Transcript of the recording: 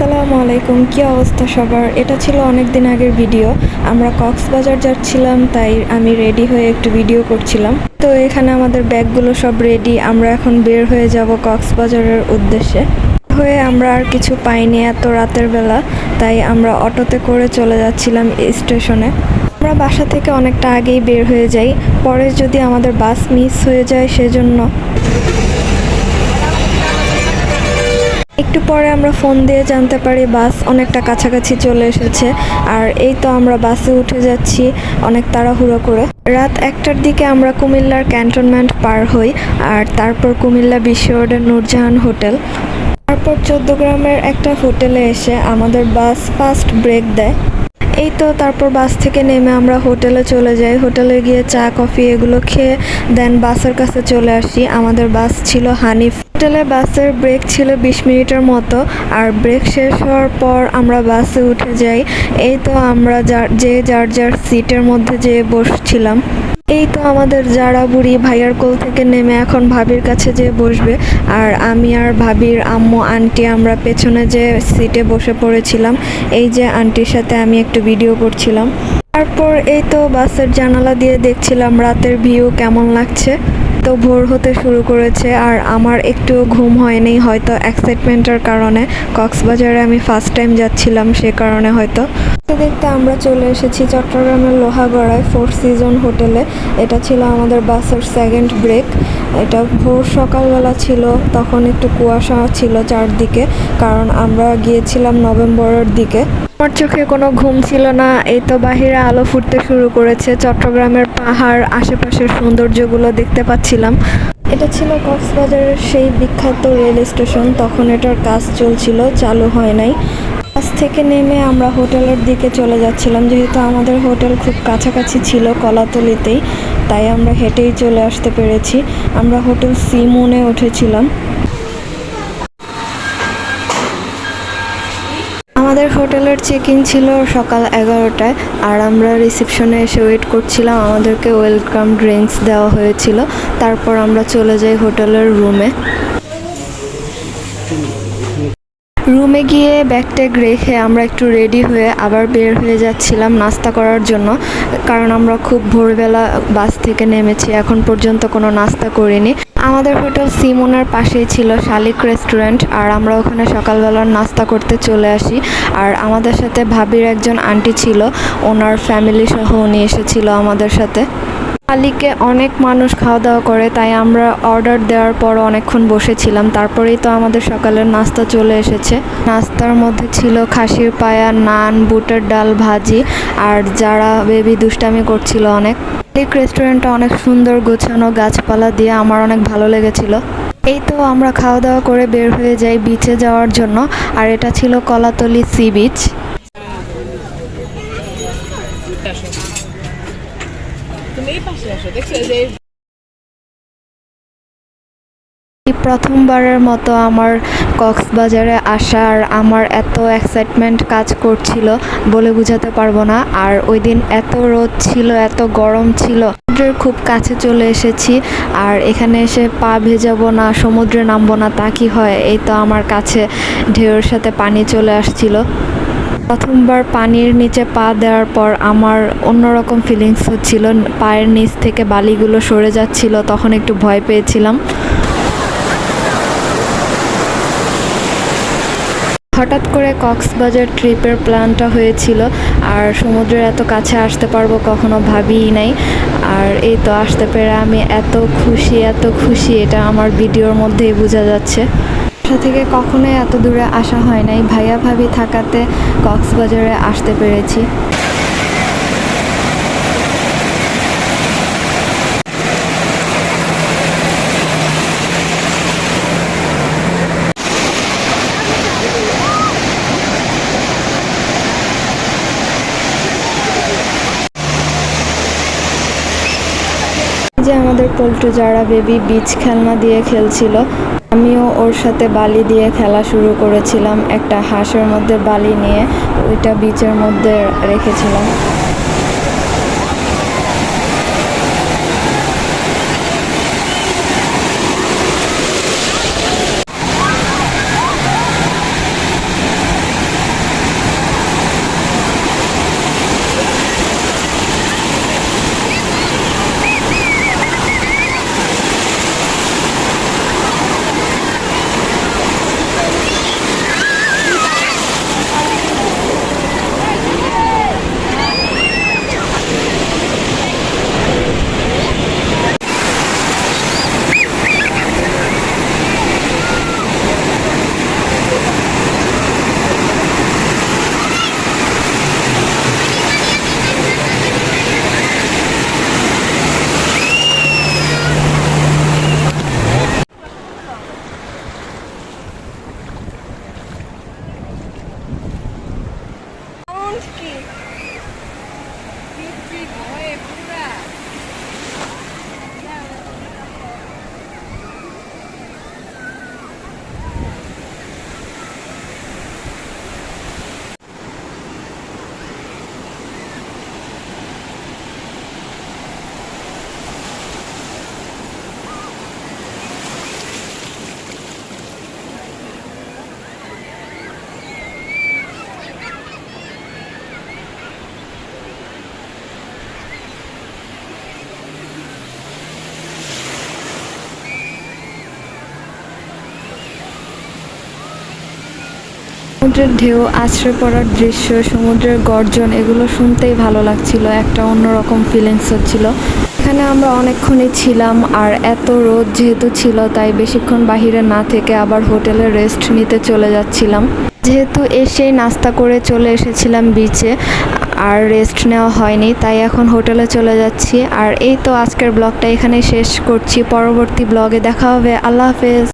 আসসালামু আলাইকুম, কি অবস্থা সবার? এটা ছিল অনেক দিন আগের ভিডিও। আমরা কক্সবাজার যাচ্ছিলাম, তাই আমি রেডি হয়ে একটু ভিডিও করছিলাম। তো এখানে আমাদের ব্যাগগুলো সব রেডি আমরা এখন বের হয়ে যাব কক্সবাজারের উদ্দেশ্যে। হয়ে আমরা আর কিছু পাইনি এত রাতের বেলা, তাই আমরা অটোতে করে চলে যাচ্ছিলাম স্টেশনে। আমরা বাসা থেকে অনেকটা আগেই বের হয়ে যাই, পরে যদি আমাদের বাস মিস হয়ে যায় সেজন্য। একটু পরে আমরা ফোন দিয়ে জানতে পারি বাস অনেকটা কাছাকাছি চলে এসেছে। আর এই তো আমরা বাসে উঠে যাচ্ছি অনেক তাড়াহুড়ো করে। রাত একটার দিকে আমরা কুমিল্লার ক্যান্টনমেন্ট পার হই আর তারপর কুমিল্লা বিশ্ব রোডের নূরজাহান হোটেল। তারপর চোদ্দগ্রামের একটা হোটেলে এসে আমাদের বাস ফার্স্ট ব্রেক দেয়। এই তো তারপর বাস থেকে নেমে আমরা হোটেলে চলে যাই। হোটেলে গিয়ে চা, কফি এগুলো খেয়ে দেন বাসের কাছে চলে আসি। আমাদের বাস ছিল হানিফ। হোটেলে বাসের ব্রেক ছিল বিশ মিনিটের মতো, আর ব্রেক শেষ হওয়ার পর আমরা বাসে উঠে যাই। এই তো আমরা যার, যে যার যার সিটের মধ্যে যেয়ে বসছিলাম। এই তো আমাদের যারা বুড়ি ভাইয়ার কোল থেকে নেমে এখন ভাবির কাছে যেয়ে বসবে। আর আমি আর ভাবির আম্মু, আন্টি আমরা পেছনে যে সিটে বসে পড়েছিলাম, এই যে আন্টির সাথে আমি একটু ভিডিও করছিলাম। তারপর এই তো বাসের জানালা দিয়ে দেখছিলাম রাতের ভিউ কেমন লাগছে। তো ভোর হতে শুরু করেছে আর আমার একটু ঘুম হয়নি, হয়তো এক্সাইটমেন্টের কারণে। কক্সবাজারে আমি ফার্স্ট টাইম যাচ্ছিলাম সে কারণে হয়তো। দেখতে দেখতে আমরা চলে এসেছি চট্টগ্রামের লোহাগড়ায় ফোর সিজন হোটেলে এটা ছিল আমাদের বাসের সেকেন্ড ব্রেক এটা ভোর সকালবেলা ছিল, তখন একটু কুয়াশা ছিল চারদিকে, কারণ আমরা গিয়েছিলাম নভেম্বরের দিকে। আমার চোখে কোনো ঘুম ছিল না। এই তো বাহিরে আলো ফুটতে শুরু করেছে। চট্টগ্রামের পাহাড় আশেপাশের সৌন্দর্যগুলো দেখতে পাচ্ছিলাম। এটা ছিল কক্সবাজারের সেই বিখ্যাত রেল স্টেশন। তখন এটার কাজ চলছিল, চালু হয় নাই। বাস থেকে নেমে আমরা হোটেলের দিকে চলে যাচ্ছিলাম। যেহেতু আমাদের হোটেল খুব কাছাকাছি ছিল কলাতলিতেই, তাই আমরা হেঁটেই চলে আসতে পেরেছি। আমরা হোটেল সিমুনে উঠেছিলাম। আমাদের হোটেলের চেক ইন ছিল সকাল এগারোটায় আর আমরা রিসেপশনে এসে ওয়েট করছিলাম। আমাদেরকে ওয়েলকাম ড্রিঙ্কস দেওয়া হয়েছিল। তারপর আমরা চলে যাই হোটেলের রুমে রুমে গিয়ে ব্যাগ ট্যাগ রেখে আমরা একটু রেডি হয়ে আবার বের হয়ে যাচ্ছিলাম নাস্তা করার জন্য, কারণ আমরা খুব ভোরবেলা বাস থেকে নেমেছি, এখন পর্যন্ত কোনো নাস্তা করিনি। আমাদের হোটেল সিমোনার পাশেই ছিল শালিক রেস্টুরেন্ট, আর আমরা ওখানে সকালবেলার নাস্তা করতে চলে আসি। আর আমাদের সাথে ভাবির একজন আন্টি ছিল, ওনার ফ্যামিলি সহ উনি এসেছিল আমাদের সাথে। শালিকে অনেক মানুষ খাওয়া দাওয়া করে, তাই আমরা অর্ডার দেওয়ার পর অনেকক্ষণ বসেছিলাম। তারপরেই তো আমাদের সকালের নাস্তা চলে এসেছে। নাস্তার মধ্যে ছিল খাসির পায়া, নান, বুটের ডাল ভাজি, আর যারা বেবি দুষ্টামি করছিল অনেক। এই রেস্টুরেন্টটা অনেক সুন্দর গোছানো গাছপালা দিয়ে আমার অনেক ভালো লেগেছিল। এই তো আমরা খাওয়া দাওয়া করে বের হয়ে যাই বিচে যাওয়ার জন্য, আর এটা ছিল কলাতলি সি বিচ প্রথমবারের মতো আমার কক্সবাজারে আসার আমার এত এক্সাইটমেন্ট কাজ করছিল বলে বোঝাতে পারব না। আর ওই দিন এত রোদ ছিল, এত গরম ছিল। সমুদ্রের খুব কাছে চলে এসেছি, আর এখানে এসে পা ভেজাবো না, সমুদ্রে নামবো না, তা কি হয়? এই তো আমার কাছে ঢেউয়ের সাথে পানি চলে আসছিল। প্রথমবার পানির নিচে পা দেওয়ার পর আমার অন্যরকম ফিলিংস হচ্ছিল। পায়ের নিচ থেকে বালিগুলো সরে যাচ্ছিল, তখন একটু ভয় পেয়েছিলাম। হঠাৎ করে কক্সবাজার ট্রিপের প্ল্যানটা হয়েছিল, আর সমুদ্রের এত কাছে আসতে পারব কখনো ভাবিই নাই। আর এই তো আসতে পেরে আমি এত খুশি এত খুশি, এটা আমার ভিডিওর মধ্যেই বোঝা যাচ্ছে। বাসা থেকে কখনোই এত দূরে আসা হয় নাই। ভাইয়া ভাবি থাকাতে কক্সবাজারে আসতে পেরেছি। যে আমাদের পল্টু যারা বেবি বিচ খেলনা দিয়ে খেলছিল, আমিও ওর সাথে বালি দিয়ে খেলা শুরু করেছিলাম, একটা হাঁসের মধ্যে বালি নিয়ে ওইটা বিচের মধ্যে রেখেছিলাম। সমুদ্রের ঢেউ, আছড়ে পড়ার দৃশ্য, সমুদ্রের গর্জন, এগুলো শুনতেই ভালো লাগছিল, একটা অন্যরকম ফিলিংস হচ্ছিল। এখানে আমরা অনেকক্ষণই ছিলাম, আর এত রোদ যেহেতু ছিল, তাই বেশিক্ষণ বাহিরে না থেকে আবার হোটেলে রেস্ট নিতে চলে যাচ্ছিলাম। যেহেতু এসেই নাস্তা করে চলে এসেছিলাম বিচে আর রেস্ট নেওয়া হয়নি, তাই এখন হোটেলে চলে যাচ্ছি। আর এই তো আজকের ব্লগটা এখানে শেষ করছি, পরবর্তী ব্লগে দেখা হবে, আল্লাহ হাফেজ।